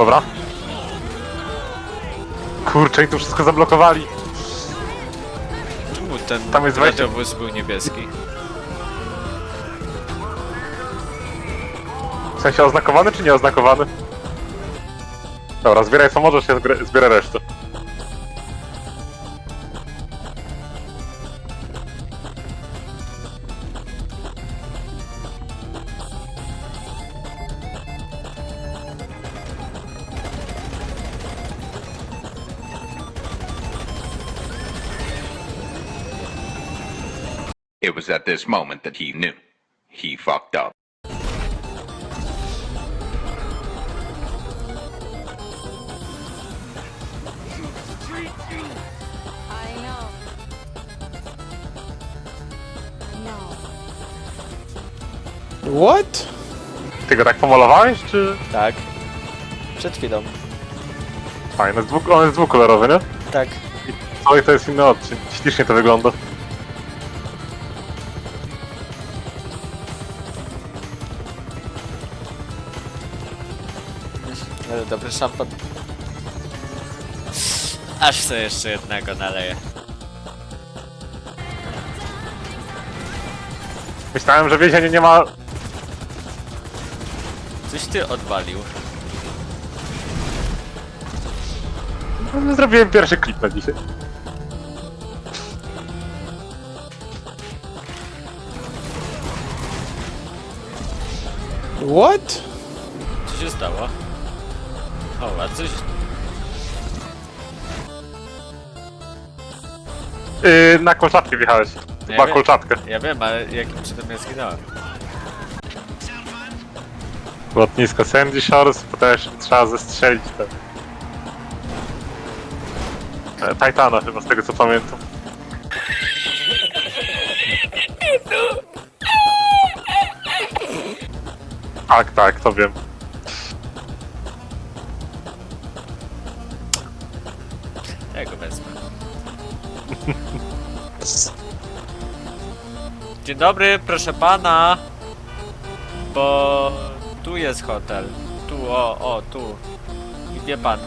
Dobra. Kurczę, i tu wszystko zablokowali. Czemu ten Tam jest wejście. radiowóz był niebieski? W sensie oznakowany czy nieoznakowany? Dobra, zbieraj co możesz, ja zbierę, zbierę resztę. It was at this moment that he knew. He fucked up. I know. What? Ty go tak pomalowałeś, czy... Tak. Przed chwilą. Fajne, on jest dwukolorowy, nie? Tak. Oj, to jest inny odcień. Ślicznie to wygląda. Ale dobry szampan. Aż sobie jeszcze jednego naleję. Myślałem, że więzienie nie ma... Coś ty odwalił. Zrobiłem pierwszy klip na dzisiaj. What? Co się stało? O, a coś... Yy, na kolczatkę wjechałeś. Chyba wiem. kolczatkę. Ja wiem, ale jakim cudem ja zginąłem? Lotnisko Sandy Shores, bo też trzeba zestrzelić ten... e, Titana chyba, z tego co pamiętam. Tak, tak, to wiem. Ja go wezmę. Dzień dobry, proszę pana. Bo tu jest hotel. Tu, o, o, tu. I wie pan.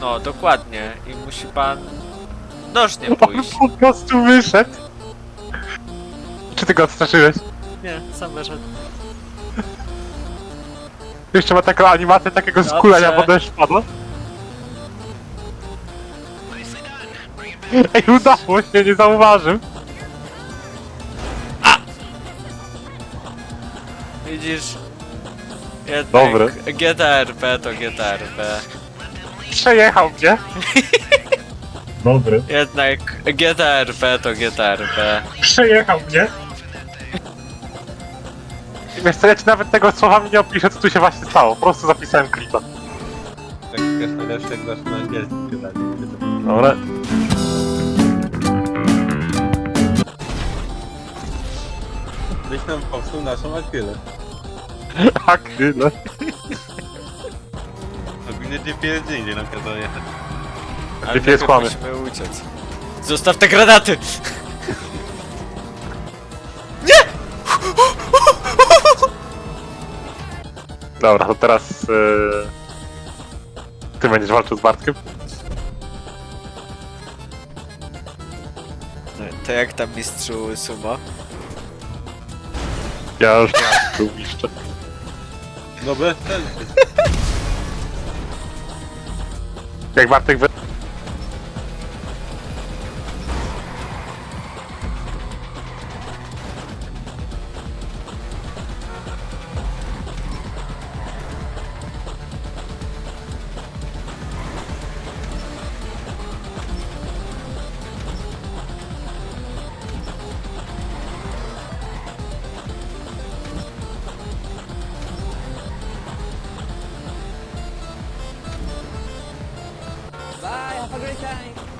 No, dokładnie. I musi pan nożnie pójść. Po prostu wyszedł. Czy ty go odstraszyłeś? Nie, sam wyszedł. Jeszcze ma taką animację takiego Dobrze. skulenia, bo deszcz padła. Ej, udało się, nie zauważył. Widzisz? Jednak Dobre. GTRP to GTRP. Przejechał mnie. Dobry. Jednak GTRP to GTRP. Przejechał mnie. Wiesz co, ja ci nawet tego słowami nie opiszę, co tu się właśnie stało. Po prostu zapisałem klipa. Tak, wiesz, najlepsze jak na angielskim pytanie. Dobra. Byś nam popsuł naszą akwilę. Tak, tyle. Ogólnie GPS gdzie indziej nam kazał jechać. Ale GPS najpierw kłamie. musimy uciec. Zostaw te granaty! Dobra, to teraz... Yy... Ty będziesz walczył z Bartkiem? No, to jak tam mistrzu sumo? Ja już nie tu jeszcze. No bez sensu. Jak Bartek wy... have a great time.